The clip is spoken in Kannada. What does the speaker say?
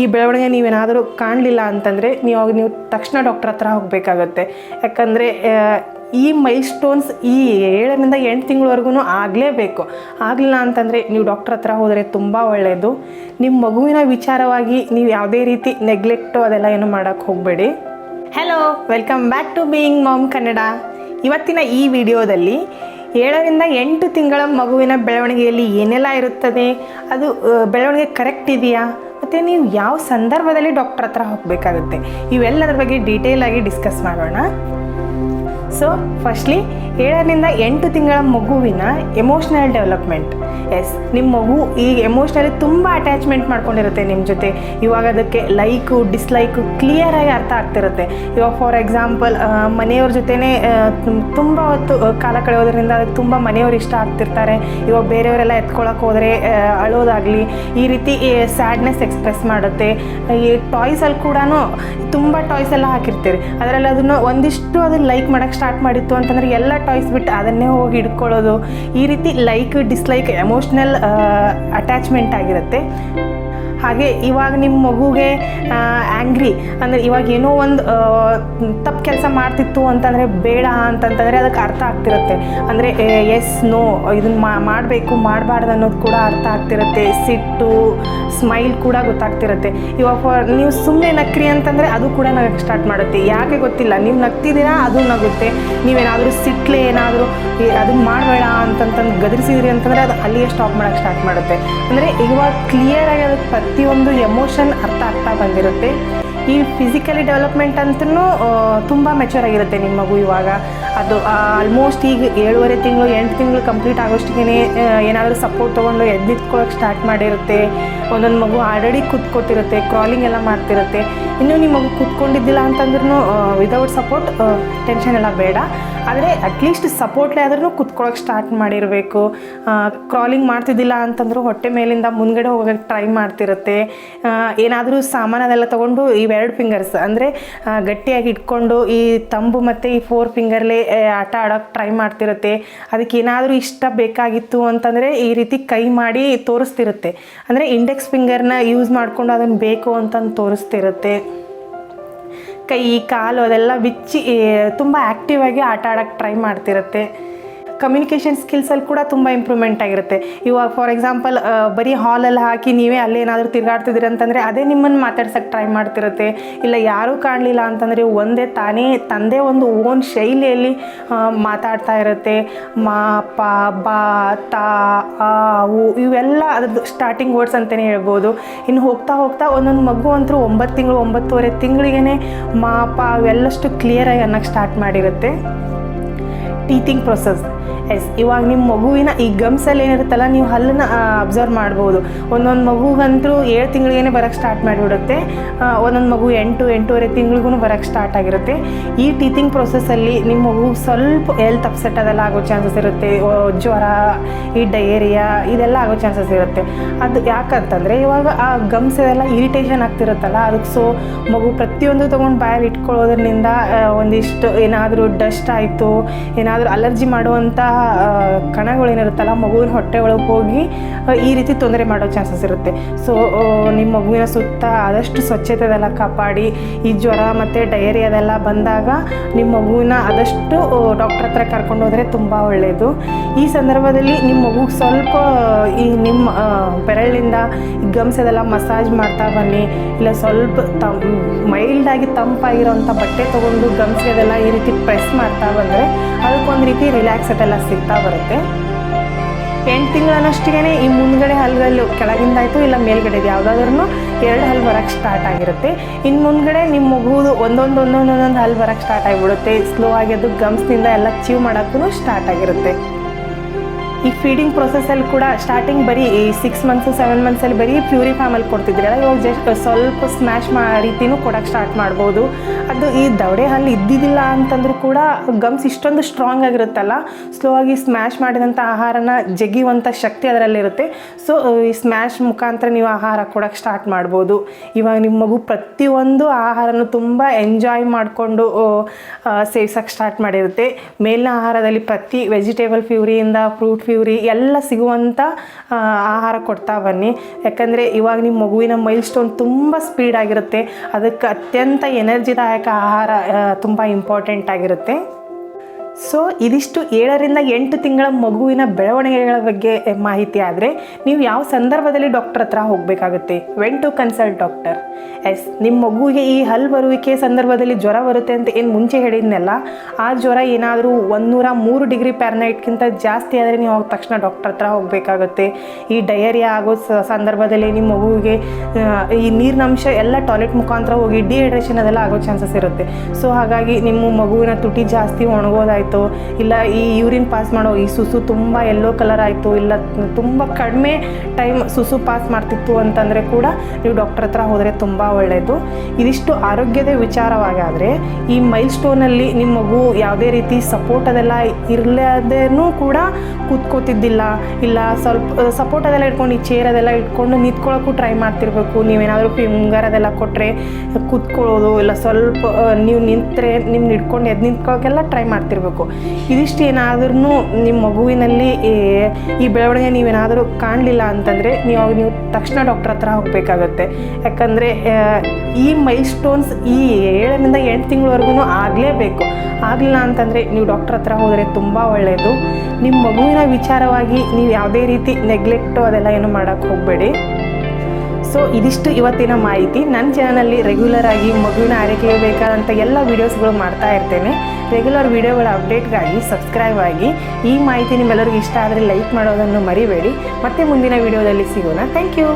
ಈ ಬೆಳವಣಿಗೆ ನೀವೇನಾದರೂ ಕಾಣಲಿಲ್ಲ ಅಂತಂದರೆ ನೀವು ನೀವು ತಕ್ಷಣ ಡಾಕ್ಟರ್ ಹತ್ರ ಹೋಗಬೇಕಾಗತ್ತೆ. ಯಾಕಂದರೆ ಈ ಮೈಲ್ ಸ್ಟೋನ್ಸ್ ಈ ಏಳರಿಂದ ಎಂಟು ತಿಂಗಳವರೆಗೂ ಆಗಲೇಬೇಕು. ಆಗಲಿಲ್ಲ ಅಂತಂದರೆ ನೀವು ಡಾಕ್ಟ್ರ್ ಹತ್ರ ಹೋದರೆ ತುಂಬ ಒಳ್ಳೆಯದು ನಿಮ್ಮ ಮಗುವಿನ ವಿಚಾರವಾಗಿ ನೀವು ಯಾವುದೇ ರೀತಿ ನೆಗ್ಲೆಕ್ಟು ಅದೆಲ್ಲ ಏನು ಮಾಡೋಕ್ಕೆ ಹೋಗಬೇಡಿ. Hello welcome back to being mom Kannada ಇವತ್ತಿನ ಈ ವಿಡಿಯೋದಲ್ಲಿ ಏಳರಿಂದ ಎಂಟು ತಿಂಗಳ ಮಗುವಿನ ಬೆಳವಣಿಗೆಯಲ್ಲಿ ಏನೆಲ್ಲ ಇರುತ್ತದೆ? ಅದು ಬೆಳವಣಿಗೆ ಕರೆಕ್ಟ್ ಇದೆಯಾ? ಮತ್ತು ನೀವು ಯಾವ ಸಂದರ್ಭದಲ್ಲಿ ಡಾಕ್ಟರ್ ಹತ್ರ ಹೋಗಬೇಕಾಗುತ್ತೆ? ಇವೆಲ್ಲದರ ಬಗ್ಗೆ ಡೀಟೇಲ್ ಆಗಿ ಡಿಸ್ಕಸ್ ಮಾಡೋಣ. ಸೊ ಫಸ್ಟ್ಲಿ ಏಳರಿಂದ ಎಂಟು ತಿಂಗಳ ಮಗುವಿನ ಎಮೋಷ್ನಲ್ ಡೆವಲಪ್ಮೆಂಟ್ ಎಸ್ ನಿಮ್ಮ ಮಗು ಈಗ ಎಮೋಷ್ನಲಿ ತುಂಬ ಅಟ್ಯಾಚ್ಮೆಂಟ್ ಮಾಡ್ಕೊಂಡಿರುತ್ತೆ ನಿಮ್ಮ ಜೊತೆ. ಇವಾಗ ಅದಕ್ಕೆ ಲೈಕು ಡಿಸ್ಲೈಕು ಕ್ಲಿಯರಾಗಿ ಅರ್ಥ ಆಗ್ತಿರುತ್ತೆ. ಇವಾಗ ಫಾರ್ ಎಕ್ಸಾಂಪಲ್ ಮನೆಯವ್ರ ಜೊತೆನೇ ತುಂಬ ಹೊತ್ತು ಕಾಲ ಕಳೆಯೋದ್ರಿಂದ ಅದಕ್ಕೆ ತುಂಬ ಮನೆಯವ್ರು ಇಷ್ಟ ಆಗ್ತಿರ್ತಾರೆ. ಇವಾಗ ಬೇರೆಯವರೆಲ್ಲ ಎತ್ಕೊಳಕ್ಕೆ ಹೋದರೆ ಅಳೋದಾಗಲಿ, ಈ ರೀತಿ ಸ್ಯಾಡ್ನೆಸ್ ಎಕ್ಸ್ಪ್ರೆಸ್ ಮಾಡುತ್ತೆ. ಈ ಟಾಯ್ಸಲ್ಲಿ ಕೂಡ ತುಂಬ ಟಾಯ್ಸ್ ಎಲ್ಲ ಹಾಕಿರ್ತೀರಿ. ಅದರಲ್ಲಿ ಅದನ್ನು ಒಂದಿಷ್ಟು ಅದನ್ನು ಲೈಕ್ ಮಾಡೋಕ್ಕೆ ಸ್ಟಾರ್ಟ್ ಮಾಡಿತ್ತು ಅಂತಂದರೆ ಎಲ್ಲ ಟಾಯ್ಸ್ ಬಿಟ್ಟು ಅದನ್ನೇ ಹೋಗಿ ಹಿಡ್ಕೊಳ್ಳೋದು. ಈ ರೀತಿ ಲೈಕ್ ಡಿಸ್ಲೈಕ್ ಎಮೋಷ್ನಲ್ ಅಟ್ಯಾಚ್ಮೆಂಟ್ ಆಗಿರುತ್ತೆ. ಹಾಗೆ ಇವಾಗ ನಿಮ್ಮ ಮಗುಗೆ ಆ್ಯಂಗ್ರಿ ಅಂದರೆ ಇವಾಗ ಏನೋ ಒಂದು ತಪ್ಪು ಕೆಲಸ ಮಾಡ್ತಿತ್ತು ಅಂತಂದರೆ ಬೇಡ ಅಂತಂತಂದರೆ ಅದಕ್ಕೆ ಅರ್ಥ ಆಗ್ತಿರುತ್ತೆ. ಅಂದರೆ ಎಸ್ ನೋ ಇದನ್ನು ಮಾಡಬೇಕು, ಮಾಡಬಾರ್ದು ಅನ್ನೋದು ಕೂಡ ಅರ್ಥ ಆಗ್ತಿರುತ್ತೆ. ಸಿಟ್ಟು ಸ್ಮೈಲ್ ಕೂಡ ಗೊತ್ತಾಗ್ತಿರುತ್ತೆ. ಇವಾಗ ಫಾರ್ ನೀವು ಸುಮ್ಮನೆ ನಕ್ರಿ ಅಂತಂದರೆ ಅದು ಕೂಡ ನಗಕ್ಕೆ ಸ್ಟಾರ್ಟ್ ಮಾಡುತ್ತೆ. ಯಾಕೆ ಗೊತ್ತಿಲ್ಲ? ನೀವು ನಗ್ತಿದ್ದೀರಾ, ಅದು ನಗುತ್ತೆ. ನೀವೇನಾದರೂ ಸಿಟ್ಲೆ ಏನಾದರೂ ಅದನ್ನ ಮಾಡಬೇಡ ಅಂತಂತಂದು ಗದರಿಸಿದ್ರಿ ಅಂತಂದರೆ ಅದು ಅಲ್ಲಿಯೇ ಸ್ಟಾಪ್ ಮಾಡೋಕ್ಕೆ ಸ್ಟಾರ್ಟ್ ಮಾಡುತ್ತೆ. ಅಂದರೆ ಇವಾಗ ಕ್ಲಿಯರಾಗಿ ಅದಕ್ಕೆ ಪ್ರತಿಯೊಂದು ಎಮೋಷನ್ ಅರ್ಥ ಆಗ್ತಾ ಬಂದಿರುತ್ತೆ. ಈ ಫಿಸಿಕಲಿ ಡೆವಲಪ್ಮೆಂಟ್ ಅಂತೂ ತುಂಬ ಮೆಚೂರ್ ಆಗಿರುತ್ತೆ ನಿಮ್ಮ ಮಗು ಇವಾಗ. ಅದು ಆಲ್ಮೋಸ್ಟ್ ಈಗ ಏಳುವರೆ ತಿಂಗಳು, ಎಂಟು ತಿಂಗಳು ಕಂಪ್ಲೀಟ್ ಆಗೋಷ್ಟಿಗೆ ಏನಾದರೂ ಸಪೋರ್ಟ್ ತೊಗೊಂಡು ಎದ್ದು ನಿಂತ್ಕೊಳ್ಳೋಕೆ ಸ್ಟಾರ್ಟ್ ಮಾಡಿರುತ್ತೆ. ಒಂದೊಂದು ಮಗು ಆಲ್ರೆಡಿ ಕೂತ್ಕೋತಿರುತ್ತೆ ಕ್ರಾಲಿಂಗ್ ಎಲ್ಲ ಮಾಡ್ತಿರುತ್ತೆ. ಇನ್ನೂ ನಿಮ್ಮ ಮಗು ಕೂತ್ಕೊಂಡಿದ್ದಿಲ್ಲ ಅಂತಂದ್ರೂ ವಿದೌಟ್ ಸಪೋರ್ಟ್ ಟೆನ್ಷನ್ ಎಲ್ಲ ಬೇಡ. ಆದರೆ ಅಟ್ಲೀಸ್ಟ್ ಸಪೋರ್ಟ್ಲೆ ಆದ್ರೂ ಕುತ್ಕೊಳ್ಳೋಕೆ ಸ್ಟಾರ್ಟ್ ಮಾಡಿರಬೇಕು. ಕ್ರಾಲಿಂಗ್ ಮಾಡ್ತಿದ್ದಿಲ್ಲ ಅಂತಂದ್ರೂ ಹೊಟ್ಟೆ ಮೇಲಿಂದ ಮುಂದ್ಗಡೆ ಹೋಗೋಕ್ಕೆ ಟ್ರೈ ಮಾಡ್ತಿರುತ್ತೆ. ಏನಾದರೂ ಸಾಮಾನದೆಲ್ಲ ತೊಗೊಂಡು ಇವೆರಡು ಫಿಂಗರ್ಸ್ ಅಂದರೆ ಗಟ್ಟಿಯಾಗಿ ಇಟ್ಕೊಂಡು ಈ ತಂಬು ಮತ್ತು ಈ ಫೋರ್ ಫಿಂಗರ್ಲೇ ಆಟ ಆಡೋಕ್ಕೆ ಟ್ರೈ ಮಾಡ್ತಿರುತ್ತೆ. ಅದಕ್ಕೆ ಏನಾದರೂ ಇಷ್ಟ ಬೇಕಾಗಿತ್ತು ಅಂತಂದರೆ ಈ ರೀತಿ ಕೈ ಮಾಡಿ ತೋರಿಸ್ತಿರುತ್ತೆ. ಅಂದರೆ ಇಂಡೆಕ್ಸ್ ಫಿಂಗರ್ನ ಯೂಸ್ ಮಾಡಿಕೊಂಡು ಅದನ್ನು ಬೇಕು ಅಂತಂದು ತೋರಿಸ್ತಿರುತ್ತೆ. ಕೈ ಕಾಲು ಅದೆಲ್ಲ ಬಿಚ್ಚಿ ತುಂಬ ಆ್ಯಕ್ಟಿವಾಗಿ ಆಟ ಆಡೋಕ್ಕೆ ಟ್ರೈ ಮಾಡ್ತಿರುತ್ತೆ. ಕಮ್ಯುನಿಕೇಷನ್ ಸ್ಕಿಲ್ಸಲ್ಲಿ ಕೂಡ ತುಂಬ ಇಂಪ್ರೂವ್ಮೆಂಟ್ ಆಗಿರುತ್ತೆ. ಇವಾಗ ಫಾರ್ ಎಕ್ಸಾಂಪಲ್ ಬರೀ ಹಾಲಲ್ಲಿ ಹಾಕಿ ನೀವೇ ಅಲ್ಲೇನಾದರೂ ತಿರುಗಾಡ್ತಿದ್ದೀರಿ ಅಂತಂದರೆ ಅದೇ ನಿಮ್ಮನ್ನು ಮಾತಾಡ್ಸೋಕ್ಕೆ ಟ್ರೈ ಮಾಡ್ತಿರುತ್ತೆ. ಇಲ್ಲ ಯಾರೂ ಕಾಣಲಿಲ್ಲ ಅಂತಂದರೆ ಒಂದೇ ತಾನೇ ತಂದೆ ಒಂದು ಓನ್ ಶೈಲಿಯಲ್ಲಿ ಮಾತಾಡ್ತಾ ಇರುತ್ತೆ. ಮಾ, ಪ, ಬಾ, ತಾ ಆ ಉ ಇವೆಲ್ಲ ಅದ್ರದ್ದು ಸ್ಟಾರ್ಟಿಂಗ್ ವರ್ಡ್ಸ್ ಅಂತಲೇ ಹೇಳ್ಬೋದು. ಇನ್ನು ಹೋಗ್ತಾ ಹೋಗ್ತಾ ಒಂದೊಂದು ಮಗು ಅಂತೂ ಒಂಬತ್ತು ತಿಂಗಳು, ಒಂಬತ್ತುವರೆ ತಿಂಗಳಿಗೇ ಮಾ, ಪ ಅವೆಲ್ಲಷ್ಟು ಕ್ಲಿಯರಾಗಿ ಅನ್ನೋಕ್ಕೆ ಸ್ಟಾರ್ಟ್ ಮಾಡಿರುತ್ತೆ. ಟೀತಿಂಗ್ ಪ್ರೊಸೆಸ್ ಎಸ್, ಇವಾಗ ನಿಮ್ಮ ಮಗುವಿನ ಈ ಗಮ್ಸಲ್ಲಿ ಏನಿರುತ್ತಲ್ಲ, ನೀವು ಹಲ್ಲನ್ನು ಅಬ್ಸರ್ವ್ ಮಾಡ್ಬೋದು. ಒಂದೊಂದು ಮಗುಗಂತೂ ಏಳು ತಿಂಗಳಿಗೇ ಬರೋಕ್ಕೆ ಸ್ಟಾರ್ಟ್ ಮಾಡಿಬಿಡುತ್ತೆ. ಒಂದೊಂದು ಮಗು ಎಂಟು, ಎಂಟೂವರೆ ತಿಂಗಳಿಗೂ ಬರೋಕ್ಕೆ ಸ್ಟಾರ್ಟ್ ಆಗಿರುತ್ತೆ. ಈ ಟೀತಿಂಗ್ ಪ್ರೊಸೆಸ್ಸಲ್ಲಿ ನಿಮ್ಮ ಮಗು ಸ್ವಲ್ಪ ಹೆಲ್ತ್ ಅಪ್ಸೆಟ್ ಅದೆಲ್ಲ ಆಗೋ ಚಾನ್ಸಸ್ ಇರುತ್ತೆ. ಜ್ವರ, ಈ ಡಯೇರಿಯಾ ಇದೆಲ್ಲ ಆಗೋ ಚಾನ್ಸಸ್ ಇರುತ್ತೆ. ಅದು ಯಾಕಂತಂದರೆ ಇವಾಗ ಆ ಗಮ್ಸ್ ಎಲ್ಲ ಇರಿಟೇಷನ್ ಆಗ್ತಿರುತ್ತಲ್ಲ, ಅದಕ್ಕೆ ಸೊ ಮಗು ಪ್ರತಿಯೊಂದು ತೊಗೊಂಡು ಬಾಯಲ್ಲಿ ಇಟ್ಕೊಳ್ಳೋದ್ರಿಂದ ಒಂದಿಷ್ಟು ಏನಾದರೂ ಡಸ್ಟ್ ಆಯಿತು, ಏನಾದರೂ ಅಲರ್ಜಿ ಮಾಡುವಂಥ ಕಣಗಳೇನಿರುತ್ತಲ್ಲ ಮಗುವಿನ ಹೊಟ್ಟೆ ಒಳಗೆ ಹೋಗಿ ಈ ರೀತಿ ತೊಂದರೆ ಮಾಡೋ ಚಾನ್ಸಸ್ ಇರುತ್ತೆ. ಸೊ ನಿಮ್ಮ ಮಗುವಿನ ಸುತ್ತ ಆದಷ್ಟು ಸ್ವಚ್ಛತೆದೆಲ್ಲ ಕಾಪಾಡಿ, ಈ ಜ್ವರ ಮತ್ತು ಡಯರಿ ಅದೆಲ್ಲ ಬಂದಾಗ ನಿಮ್ಮ ಮಗುವಿನ ಆದಷ್ಟು ಡಾಕ್ಟ್ರ್ ಹತ್ರ ಕರ್ಕೊಂಡು ಹೋದರೆ ತುಂಬ ಒಳ್ಳೆಯದು ಈ ಸಂದರ್ಭದಲ್ಲಿ ನಿಮ್ಮ ಮಗುಗೆ ಸ್ವಲ್ಪ ಈ ನಿಮ್ಮ ಬೆರಳಿಂದ ಗಮ್ಸ್ ಅದೆಲ್ಲ ಮಸಾಜ್ ಮಾಡ್ತಾ ಬನ್ನಿ. ಇಲ್ಲ ಸ್ವಲ್ಪ ತಂ ಮೈಲ್ಡಾಗಿ ತಂಪಾಗಿರೋಂಥ ಬಟ್ಟೆ ತೊಗೊಂಡು ಗಮ್ಸ್ಗೆ ಅದೆಲ್ಲ ಈ ರೀತಿ ಪ್ರೆಸ್ ಮಾಡ್ತಾ ಬಂದರೆ, ಅದಕ್ಕೊಂದು ರೀತಿ ರಿಲ್ಯಾಕ್ಸ್ ಎಲ್ಲ ಸಿಗ್ತಾ ಬರುತ್ತೆ. ಎಂಟು ತಿಂಗಳನ್ನಷ್ಟಿಗೆ ಈ ಮುಂದ್ಗಡೆ ಹಲ್ಗಲ್ಲು ಕೆಳಗಿಂದ ಆಯಿತು ಇಲ್ಲ ಮೇಲ್ಗಡೆ ಯಾವುದಾದ್ರೂ ಎರಡು ಹಲ್ಲು ಬರೋಕ್ಕೆ ಸ್ಟಾರ್ಟ್ ಆಗಿರುತ್ತೆ. ಇನ್ನು ಮುಂದ್ಗಡೆ ನಿಮ್ಮ ಮಗುದು ಒಂದೊಂದು ಒಂದೊಂದು ಒಂದೊಂದು ಹಲ್ಲು ಬರೋಕ್ಕೆ ಸ್ಟಾರ್ಟ್ ಆಗಿಬಿಡುತ್ತೆ. ಸ್ಲೋ ಆಗಿ ಅದು ಗಮ್ಸ್ನಿಂದ ಎಲ್ಲ ಚೀವ್ ಮಾಡೋಕ್ಕೂ ಸ್ಟಾರ್ಟ್ ಆಗಿರುತ್ತೆ. ಈ ಫೀಡಿಂಗ್ ಪ್ರೊಸೆಸಲ್ಲಿ ಕೂಡ ಸ್ಟಾರ್ಟಿಂಗ್ ಬರೀ ಈ ಸಿಕ್ಸ್ ಮಂತ್ಸು ಸೆವೆನ್ ಮಂತ್ಸಲ್ಲಿ ಬರೀ ಪ್ಯೂರಿ ಫಾರ್ಮಲ್ಲಿ ಕೊಡ್ತಿದ್ರಲ್ಲ, ಇವಾಗ ಜಸ್ಟ್ ಸ್ವಲ್ಪ ಸ್ಮ್ಯಾಶ್ ಮಾ ರೀತಿನೂ ಕೊಡೋಕ್ಕೆ ಸ್ಟಾರ್ಟ್ ಮಾಡ್ಬೋದು. ಅದು ಈ ದವಡೆ ಹಲ್ಲು ಇದ್ದಿದ್ದಿಲ್ಲ ಅಂತಂದ್ರೂ ಕೂಡ ಗಮ್ಸ್ ಇಷ್ಟೊಂದು ಸ್ಟ್ರಾಂಗ್ ಆಗಿರುತ್ತಲ್ಲ ಸ್ಲೋ ಆಗಿ ಸ್ಮ್ಯಾಶ್ ಮಾಡಿದಂಥ ಆಹಾರನ ಜಗಿಯುವಂಥ ಶಕ್ತಿ ಅದರಲ್ಲಿರುತ್ತೆ ಸೊ ಈ ಸ್ಮ್ಯಾಶ್ ಮುಖಾಂತರ ನೀವು ಆಹಾರ ಕೊಡೋಕ್ಕೆ ಸ್ಟಾರ್ಟ್ ಮಾಡ್ಬೋದು. ಇವಾಗ ನಿಮ್ಮ ಮಗು ಪ್ರತಿಯೊಂದು ಆಹಾರನೂ ತುಂಬ ಎಂಜಾಯ್ ಮಾಡಿಕೊಂಡು ಸೇವಿಸೋಕ್ಕೆ ಸ್ಟಾರ್ಟ್ ಮಾಡಿರುತ್ತೆ. ಮೇಲಿನ ಆಹಾರದಲ್ಲಿ ಪ್ರತಿ ವೆಜಿಟೇಬಲ್ ಫ್ಯೂರಿಯಿಂದ ಫ್ರೂಟ್ ಫ್ಯೂರಿ ಪ್ಯೂರಿ ಎಲ್ಲ ಸಿಗುವಂಥ ಆಹಾರ ಕೊಡ್ತಾ ಬನ್ನಿ. ಯಾಕಂದರೆ ಇವಾಗ ನಿಮ್ಮ ಮಗುವಿನ ಮೈಲ್ ಸ್ಟೋನ್ ತುಂಬ ಸ್ಪೀಡಾಗಿರುತ್ತೆ ಅದಕ್ಕೆ ಅತ್ಯಂತ ಎನರ್ಜಿದಾಯಕ ಆಹಾರ ತುಂಬ ಇಂಪಾರ್ಟೆಂಟ್ ಆಗಿರುತ್ತೆ. ಸೊ ಇದಿಷ್ಟು ಏಳರಿಂದ ಎಂಟು ತಿಂಗಳ ಮಗುವಿನ ಬೆಳವಣಿಗೆಗಳ ಬಗ್ಗೆ ಮಾಹಿತಿ ಆದರೆ ನೀವು ಯಾವ ಸಂದರ್ಭದಲ್ಲಿ ಡಾಕ್ಟರ್ ಹತ್ರ ಹೋಗಬೇಕಾಗುತ್ತೆ? When to consult doctor S ನಿಮ್ಮ ಮಗುವಿಗೆ ಈ ಹಲ್ ಬರುವಿಕೆ ಸಂದರ್ಭದಲ್ಲಿ ಜ್ವರ ಬರುತ್ತೆ ಅಂತ ಏನು ಮುಂಚೆ ಹೇಳಿದ್ನಲ್ಲ, ಆ ಜ್ವರ ಏನಾದರೂ ಒಂದೂರ ಮೂರು ಡಿಗ್ರಿ ಪ್ಯಾರನೈಟ್ಗಿಂತ ಜಾಸ್ತಿ ಆದರೆ ನೀವು ಆಗ ತಕ್ಷಣ ಡಾಕ್ಟರ್ ಹತ್ರ ಹೋಗಬೇಕಾಗುತ್ತೆ. ಈ ಡಯರಿಯಾ ಆಗೋ ಸಂದರ್ಭದಲ್ಲಿ ನಿಮ್ಮ ಮಗುವಿಗೆ ಈ ನೀರಿನಂಶ ಎಲ್ಲ ಟಾಯ್ಲೆಟ್ ಮುಖಾಂತರ ಹೋಗಿ ಡಿಹೈಡ್ರೇಷನ್ ಅದೆಲ್ಲ ಆಗೋ ಚಾನ್ಸಸ್ ಇರುತ್ತೆ. ಸೊ ಹಾಗಾಗಿ ನಿಮ್ಮ ಮಗುವಿನ ತುಟಿ ಜಾಸ್ತಿ ಒಣಗೋದಾಯಿತು ಇಲ್ಲ, ಈ ಯೂರಿನ್ ಪಾಸ್ ಮಾಡೋ ಈ ಸುಸು ತುಂಬ ಯೆಲ್ಲೋ ಕಲರ್ ಆಯಿತು. ಇಲ್ಲ, ತುಂಬ ಕಡಿಮೆ ಟೈಮ್ ಸುಸು ಪಾಸ್ ಮಾಡ್ತಿತ್ತು ಅಂತಂದರೆ ಕೂಡ ನೀವು ಡಾಕ್ಟರ್ ಹತ್ರ ಹೋದರೆ ತುಂಬ ಒಳ್ಳೆಯದು ಇದಿಷ್ಟು ಆರೋಗ್ಯದ ವಿಚಾರವಾಗಾದರೆ, ಈ ಮೈಲ್ ಸ್ಟೋನಲ್ಲಿ ನಿಮ್ಮ ಮಗು ಯಾವುದೇ ರೀತಿ ಸಪೋರ್ಟ್ ಅದೆಲ್ಲ ಇರಲಾದೇನೂ ಕೂಡ ಕೂತ್ಕೋತಿದ್ದಿಲ್ಲ. ಇಲ್ಲ, ಸ್ವಲ್ಪ ಸಪೋರ್ಟ್ ಅದೆಲ್ಲ ಇಟ್ಕೊಂಡು, ಈ ಚೇರ್ ಅದೆಲ್ಲ ಇಟ್ಕೊಂಡು ನಿಂತ್ಕೊಳ್ಳೋಕ್ಕೂ ಟ್ರೈ ಮಾಡ್ತಿರ್ಬೇಕು. ನೀವೇನಾದರೂ ಫಿಂಗರ್ ಅದೆಲ್ಲ ಕೊಟ್ಟರೆ ಕೂತ್ಕೊಳ್ಳೋದು, ಇಲ್ಲ ಸ್ವಲ್ಪ ನೀವು ನಿಂತರೆ ನಿಮ್ಮ ಹಿಡ್ಕೊಂಡು ಎದ್ದು ನಿಂತ್ಕೊಳ್ಳೋಕ್ಕೆಲ್ಲ ಟ್ರೈ ಮಾಡ್ತಿರ್ಬೇಕು. ಇದಿಷ್ಟು ಏನಾದ್ರೂ ನಿಮ್ಮ ಮಗುವಿನಲ್ಲಿ ಈ- ಬೆಳವಣಿಗೆ ನೀವೇನಾದರೂ ಕಾಣಲಿಲ್ಲ ಅಂತಂದರೆ ನೀವು ನೀವು ತಕ್ಷಣ ಡಾಕ್ಟರ್ ಹತ್ರ ಹೋಗಬೇಕಾಗತ್ತೆ. ಯಾಕಂದರೆ ಈ ಮೈಲ್ ಸ್ಟೋನ್ಸ್ ಈ ಏಳರಿಂದ ಎಂಟು ತಿಂಗಳವರೆಗೂ ಆಗಲೇಬೇಕು. ಆಗಲಿಲ್ಲ ಅಂತಂದರೆ ನೀವು ಡಾಕ್ಟರ್ ಹತ್ರ ಹೋದರೆ ತುಂಬ ಒಳ್ಳೆಯದು ನಿಮ್ಮ ಮಗುವಿನ ವಿಚಾರವಾಗಿ ನೀವು ಯಾವುದೇ ರೀತಿ ನೆಗ್ಲೆಕ್ಟು ಅದೆಲ್ಲ ಏನು ಮಾಡೋಕ್ಕೆ ಹೋಗಬೇಡಿ. ಸೊ ಇದಿಷ್ಟು ಇವತ್ತಿನ ಮಾಹಿತಿ. ನನ್ನ ಚಾನಲಲ್ಲಿ ರೆಗ್ಯುಲರ್ ಆಗಿ ಮಗುವಿನ ಆರೈಕೆಗೆ ಬೇಕಾದಂಥ ಎಲ್ಲ ವೀಡಿಯೋಸ್ಗಳು ಮಾಡ್ತಾ ಇರ್ತೇನೆ. ರೆಗ್ಯುಲರ್ ವೀಡಿಯೋಗಳ ಅಪ್ಡೇಟ್ಗಾಗಿ ಸಬ್ಸ್ಕ್ರೈಬ್ ಆಗಿ. ಈ ಮಾಹಿತಿ ನಿಮ್ಮೆಲ್ಲರಿಗೂ ಇಷ್ಟ ಆದರೆ ಲೈಕ್ ಮಾಡೋದನ್ನು ಮರಿಬೇಡಿ. ಮತ್ತೆ ಮುಂದಿನ ವೀಡಿಯೋದಲ್ಲಿ ಸಿಗೋಣ. Thank you